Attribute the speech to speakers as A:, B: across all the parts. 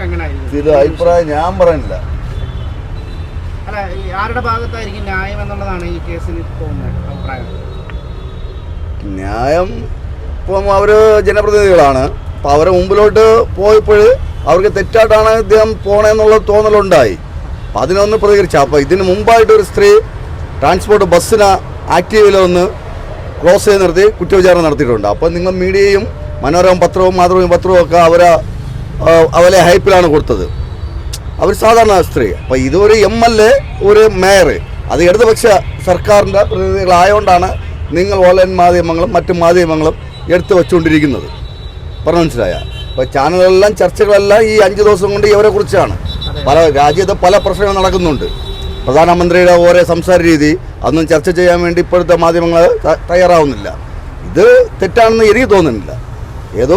A: ഇതിൽ അഭിപ്രായം ഞാൻ പറയുന്നില്ല
B: അല്ല ആരുടെ ഭാഗത്തായിരിക്കും ന്യായം എന്നുള്ളതാണ് ഈ തോന്നുന്നത് അഭിപ്രായം?
A: ന്യായം ഇപ്പം അവർ ജനപ്രതിനിധികളാണ്. അപ്പം അവരെ മുമ്പിലോട്ട് പോയപ്പോൾ അവർക്ക് തെറ്റായിട്ടാണ് ഇദ്ദേഹം പോണേന്നുള്ള തോന്നലുണ്ടായി. അപ്പം അതിനൊന്ന് പ്രതികരിച്ച. അപ്പോൾ ഇതിന് മുമ്പായിട്ട് ഒരു സ്ത്രീ ട്രാൻസ്പോർട്ട് ബസ്സിന് ആക്റ്റീവിൽ ഒന്ന് ക്ലോസ് ചെയ്ത് നിർത്തി കുറ്റവിചാരണ നടത്തിയിട്ടുണ്ട്. അപ്പോൾ നിങ്ങൾ മീഡിയയും മനോരമ പത്രവും മാതൃഭൂമി പത്രവും ഒക്കെ അവരെ അവരെ ഹൈപ്പിലാണ് കൊടുത്തത്. അവർ സാധാരണ സ്ത്രീ. അപ്പോൾ ഇതൊരു എം എൽ എ ഒരു മേയർ. അത് ഇടതുപക്ഷ സർക്കാരിന്റെ പ്രതിനിധികളായതുകൊണ്ടാണ് നിങ്ങൾ ഓൺലൈൻ മാധ്യമങ്ങളും മറ്റു മാധ്യമങ്ങളും എടുത്തു വച്ചുകൊണ്ടിരിക്കുന്നത്. പറഞ്ഞു മനസ്സിലായ? അപ്പോൾ ചാനലുകളെല്ലാം ചർച്ചകളെല്ലാം ഈ അഞ്ച് ദിവസം കൊണ്ട് ഇവരെ കുറിച്ചാണ്. പല രാജ്യത്ത് പല പ്രശ്നങ്ങൾ നടക്കുന്നുണ്ട്. പ്രധാനമന്ത്രിയുടെ ഓരോ സംസാര രീതി അതൊന്നും ചർച്ച ചെയ്യാൻ വേണ്ടി ഇപ്പോഴത്തെ മാധ്യമങ്ങൾ തയ്യാറാവുന്നില്ല. ഇത് തെറ്റാണെന്ന് എനിക്ക് തോന്നുന്നില്ല. ഏതോ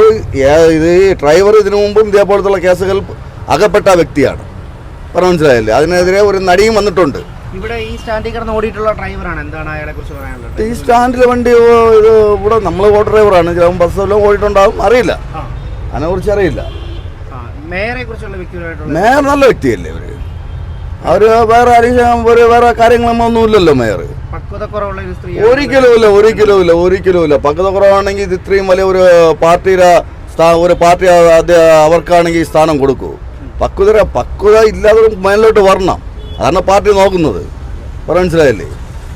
A: ഇത് ഈ ഡ്രൈവർ ഇതിനു മുമ്പും ഇതേപോലത്തുള്ള കേസുകൾ അകപ്പെട്ട വ്യക്തിയാണ്. പറഞ്ഞു മനസ്സിലായില്ലേ? അതിനെതിരെ ഒരു നടിയും വന്നിട്ടുണ്ട്.
B: ഇവിടെ ഈ സ്റ്റാൻഡിൽ കിടന്ന് ഓടിയിട്ടുള്ള ഡ്രൈവറാണ്. എന്താണ് അയാളെ കുറിച്ച് പറയാനുള്ളത്?
A: ഈ സ്റ്റാൻഡിൽ വണ്ടി ഇവിടെ നമ്മൾ ഓട്ടോ ഡ്രൈവറാണ്. ചിലപ്പോൾ ബസ്സെല്ലാം ഓടിയിട്ടുണ്ടാവും. അറിയില്ല.
B: അതിനെ
A: കുറിച്ച് അറിയില്ല. മേയർ നല്ല വ്യക്തിയല്ലേ അവർ അവർ വേറെ ആരെയും വേറെ കാര്യങ്ങളൊന്നും ഒന്നുമില്ലല്ലോ മേയർ
B: പക്വതക്കുറവുള്ള ഒരു സ്ത്രീ
A: ഒരിക്കലും ഇല്ല ഒരിക്കലും ഇല്ല ഒരിക്കലും ഇല്ല. പക്വത കുറവാണെങ്കിൽ ഇത് ഇത്രയും വലിയ ഒരു പാർട്ടിയുടെ ഒരു പാർട്ടി അവർക്കാണെങ്കിൽ സ്ഥാനം കൊടുക്കൂ. പക്വത പക്വത ഇല്ലാതെ മേലോട്ട് വരണം. അതാണ് പാർട്ടി നോക്കുന്നത്. മനസ്സിലായില്ലേ?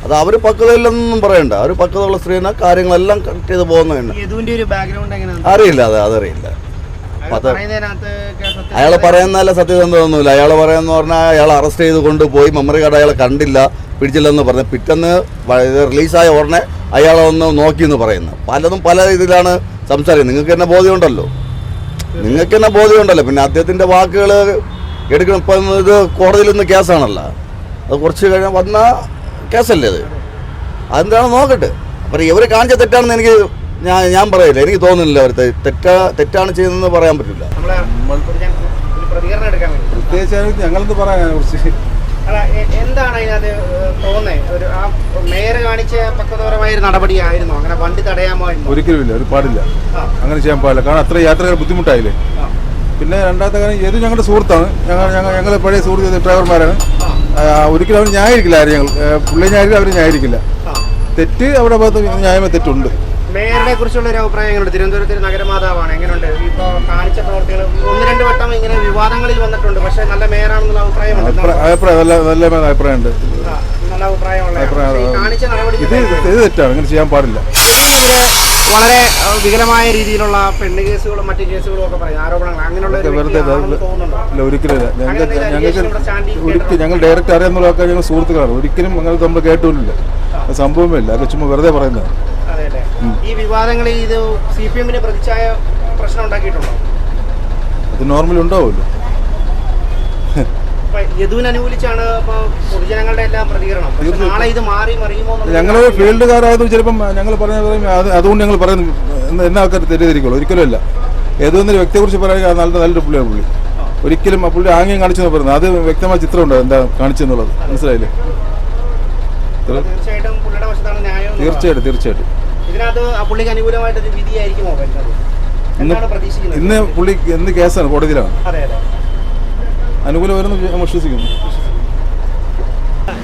A: അത് അവർ പക്വതയില്ലെന്നൊന്നും പറയണ്ട. അവർ പക്വതയുള്ള സ്ത്രീനെ കാര്യങ്ങളെല്ലാം കറക്റ്റ് ചെയ്ത് പോകുന്നതാണ്
B: എങ്ങനെയാണ്?
A: അറിയില്ല അത് അതറിയില്ല.
B: അയാൾ
A: പറയുന്നതല്ല സത്യസന്ധമൊന്നുമില്ല അയാൾ പറയുന്ന പറഞ്ഞാൽ അയാൾ അറസ്റ്റ് ചെയ്ത് കൊണ്ടുപോയി. മെമ്മറി കാർഡ് അയാളെ കണ്ടില്ല. പിടിച്ചില്ലെന്ന് പറഞ്ഞ് പിറ്റെന്ന് റിലീസായ ഉടനെ അയാളെ ഒന്ന് നോക്കി എന്ന് പറയുന്നു. പലതും പല ഇതിലാണ് സംസാരിക്കുന്നത് നിങ്ങൾക്ക് തന്നെ ബോധ്യമുണ്ടല്ലോ. നിങ്ങൾക്ക് തന്നെ ബോധ്യമുണ്ടല്ലോ. പിന്നെ അദ്ദേഹത്തിന്റെ വാക്കുകൾ എടുക്കണം. ഇപ്പം ഇത് കോടതിയിൽ നിന്ന് കേസാണല്ലോ. അത് കുറച്ച് കഴിഞ്ഞാൽ വന്ന കേസല്ലേ അത്? അതെന്താണ് നോക്കട്ടെ. അപ്പം ഇവർ കാണിച്ച തെറ്റാണെന്ന് എനിക്ക് ഞാൻ ഞാൻ പറയില്ല. എനിക്ക് തോന്നുന്നില്ല അവർ തെറ്റാ തെറ്റാണ് ചെയ്യുന്നതെന്ന് പറയാൻ പറ്റില്ല.
B: നമ്മളെ ഒരു പ്രതികരണം എടുക്കാൻ വേണ്ടി.
C: പ്രത്യേകിച്ച് ഞങ്ങളെന്ത് പറയാൻ കുറച്ച്?
B: എന്താണ് അതിനകത്ത് തോന്നുന്നത് ഒരു ആ മേയർ കാണിച്ച പക്വതപരമായ ഒരു നടപടിയായിരുന്നു. അങ്ങനെ വണ്ടി തടയാമോ
C: ഒരിക്കലും ഇല്ല ഒരു പാടില്ല. അങ്ങനെ ചെയ്യാൻ പാടില്ല. കാരണം അത്ര യാത്രകൾ ബുദ്ധിമുട്ടായില്ലേ? പിന്നെ രണ്ടാമത്തെ കാര്യം ഏത് ഞങ്ങളുടെ സുഹൃത്താണ്. ഞങ്ങൾ ഞങ്ങൾ ഞങ്ങൾ പഴയ സുഹൃത്ത് ഡ്രൈവർമാരാണ്. ഒരിക്കലും അവർ ന്യായീകരിക്കില്ല ആരും ഞങ്ങൾ. പുള്ളി ന്യായീകരിക്കില്ല അവർ ന്യായീകരിക്കില്ല. തെറ്റ് അവരുടെ ഭാഗത്ത് ന്യായമേ തെറ്റുണ്ട്.
B: മേയറിനെ കുറിച്ചുള്ള ഒരു അഭിപ്രായം എങ്ങനെയുണ്ട് തിരുവനന്തപുരത്ത് നഗരമാതാവാണ്. എങ്ങനെയുണ്ട് ഇപ്പൊ കാണിച്ച പ്രവർത്തികൾ ഒന്ന് രണ്ട് വട്ടം ഇങ്ങനെ വിവാദങ്ങളിൽ വന്നിട്ടുണ്ട്. പക്ഷെ നല്ല മേയറാണെന്നുള്ള അഭിപ്രായമുണ്ട്
C: അഭിപ്രായം നല്ല നല്ല അഭിപ്രായമുണ്ട്
B: അഭിപ്രായമുള്ള കാണിച്ച നടപടി
C: ഇത് തെറ്റാണ്. അങ്ങനെ ചെയ്യാൻ പാടില്ല.
B: വളരെ വികലമായ രീതിയിലുള്ള പെണ്ണ് കേസുകളും മറ്റു കേസുകളും ഒക്കെ പറയും ആരോപണങ്ങൾ അങ്ങനെയുള്ള
C: ഒരിക്കലും ഞങ്ങൾക്ക് ഞങ്ങൾ ഡയറക്റ്റ് അറിയാന്നുള്ള ഞങ്ങൾ സുഹൃത്തുക്കളാണ്. ഒരിക്കലും അങ്ങനെ നമ്മൾ കേട്ടില്ല സംഭവമേ ഇല്ല. അതൊക്കെ ചുമ്മാ വെറുതെ പറയുന്നത്
B: ഈ വിവാദങ്ങളിൽ ഇത് സി പി എമ്മിന് പ്രതിച്ഛായ പ്രശ്നം ഉണ്ടാക്കിയിട്ടുണ്ടോ?
C: അത് നോർമൽ ഉണ്ടാവുമല്ലോ.
B: ഇപ്പൊ യദുവിന് അനുകൂലിച്ചാണ് ഇപ്പൊ പൊതുജനങ്ങളുടെ എല്ലാം പ്രതികരണം. നാളെ ഇത് മാറി മറിയുമോ
C: ഞങ്ങൾ ഫീൽഡുകാരായത് ചിലപ്പം ഞങ്ങൾ പറഞ്ഞ അതുകൊണ്ട് ഞങ്ങൾ പറയുന്നു എന്ന ആൾക്കാർ തെറ്റിദ്ധരിക്കുള്ളൂ. ഒരിക്കലും അല്ല. ഏതൊന്നൊരു വ്യക്തിയെക്കുറിച്ച് പറയാൻ നല്ല നല്ലൊരു പുള്ളിയാണ് പുള്ളി. ഒരിക്കലും ആ പുള്ളി ആംഗ്യം കാണിച്ചെന്ന് പറയുന്നത്. അത് വ്യക്തമായ ചിത്രമുണ്ട് എന്താ കാണിച്ചെന്നുള്ളത് മനസ്സിലായില്ലേ?
B: തീർച്ചയായിട്ടും.
C: തീർച്ചയായിട്ടും തീർച്ചയായിട്ടും.
B: ഇതിനകത്ത് ആ പുള്ളിക്ക് അനുകൂലമായിട്ടൊരു വിധിയായിരിക്കുമോ വരുന്നത്
C: ഇന്ന്
B: എന്താണ് പ്രതീക്ഷിക്കുന്നത്.
C: ഇന്ന് പുള്ളി ഇന്ന് കേസാണ് കോടതിയിലാണ്?
B: അതെ അതെ.
C: അനുകൂലം വരുന്നു വിശ്വസിക്കുന്നു.